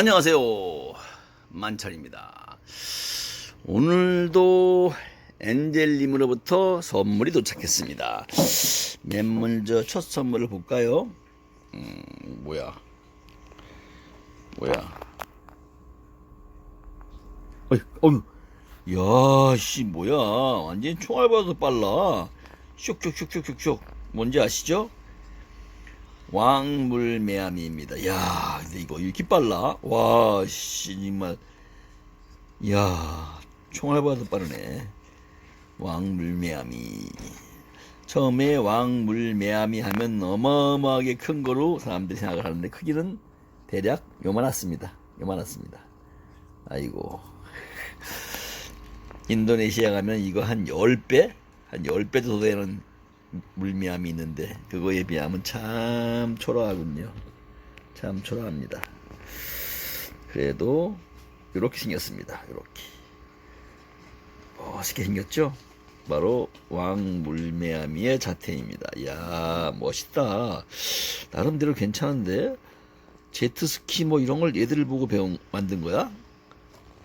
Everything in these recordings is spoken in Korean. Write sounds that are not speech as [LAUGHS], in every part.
안녕하세요. 만철입니다. 오늘도 엔젤님으로부터 선물이 도착했습니다. 맨 먼저 첫 선물을 볼까요? 음, 뭐야? 뭐야? 어이, 어휴. 야, 씨, 뭐야. 완전 총알보다도 빨라. 슉슉슉슉슉슉. 뭔지 아시죠? 왕물매암이입니다. 야, 근데 이거 이렇게 빨라? 와, 씨, 정말. 야, 총알보다도 빠르네. 왕물매암이. 처음에 왕물매암이 하면 어마어마하게 큰 거로 사람들이 생각을 하는데 크기는 대략 요만했습니다. 요만했습니다. 아이고. 인도네시아 가면 이거 한 10배? 한 10배 정도 되는 물미암이 있는데 그거에 비하면 참 초라하군요. 참 초라합니다. 그래도 이렇게 생겼습니다. 이렇게 멋있게 생겼죠? 바로 왕물매암이의 자태입니다. 이야 멋있다. 나름대로 괜찮은데 제트스키 뭐 이런 걸 얘들을 보고 배운 만든 거야?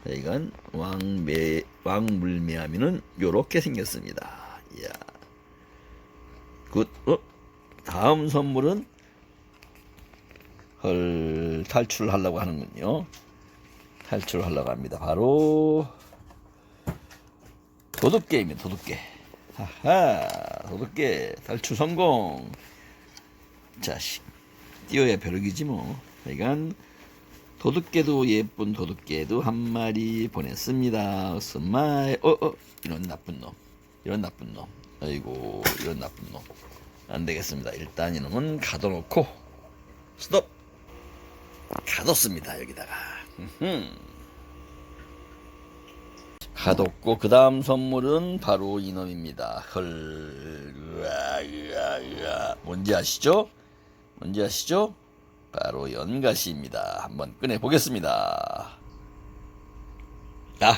하여간 왕매 왕물매암이는 요렇게 생겼습니다. 이야. 굿. 어? 다음 선물은 헐 탈출하려고 하는군요. 탈출하려고 합니다. 바로 도둑개입니다. 도둑개. 하하. 도둑개 탈출 성공. 자, 씨. 뛰어야 벼룩이지 뭐. 하여간 도둑개도 예쁜 도둑개도 한 마리 보냈습니다. 스마일. 어, 어. 이런 나쁜 놈. 이런 나쁜 놈. 아이고, 이런 나쁜 놈. 안 되겠습니다. 일단 이놈은 가둬놓고, 스톱! 가뒀습니다, 여기다가. 가뒀고, 그 다음 선물은 바로 이놈입니다. 헐. 뭔지 아시죠? 뭔지 아시죠? 바로 연가시입니다. 한번 꺼내 보겠습니다. 아,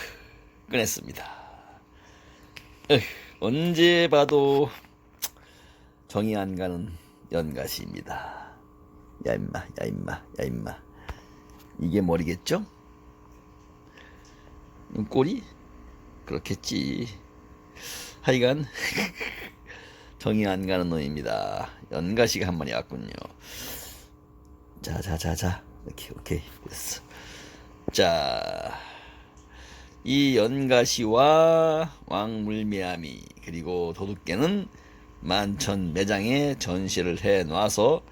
꺼냈습니다. 언제 봐도 정이 안 가는 연가시입니다. 야 임마, 야 임마, 야 임마. 이게 머리겠죠? 꼬리? 그렇겠지. 하여간 [LAUGHS] 정이 안 가는 놈입니다. 연가시가 한 마리 왔군요. 자, 자, 자, 자. 오케이, 오케이. 됐어. 자, 이 연가시와 왕물매암이 그리고 도둑개는 만천 매장에 전시를 해 놔서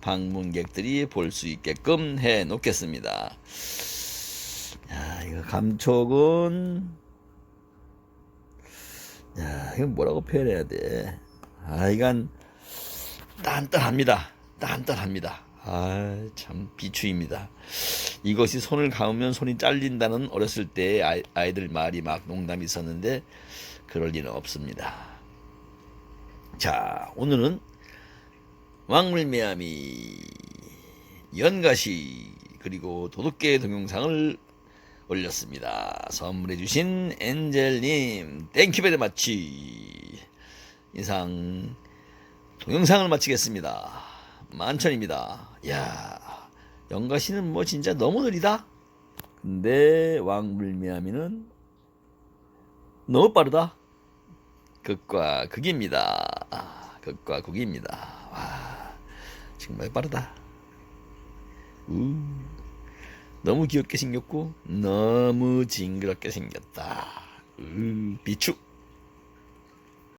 방문객들이 볼 수 있게끔 해 놓겠습니다. 야, 이거 감촉은 야, 이거 뭐라고 표현해야 돼? 아, 이건 단단합니다. 단단합니다. 아, 참 비추입니다. 이것이 손을 감으면 손이 잘린다는 어렸을 때 아이, 아이들 말이 막 농담이 있었는데 그럴 리는 없습니다. 자, 오늘은 왕물매암이 연가시 그리고 도둑개 동영상을 올렸습니다. 선물해 주신 엔젤님 땡큐 베리 마치 이상 동영상을 마치겠습니다. 만천입니다. 야, 영가시는 뭐 진짜 너무 느리다. 근데 왕물미아미는 너무 빠르다. 극과 극입니다. 극과 극입니다. 와, 정말 빠르다. 우, 너무 귀엽게 생겼고 너무 징그럽게 생겼다. 우, 비축.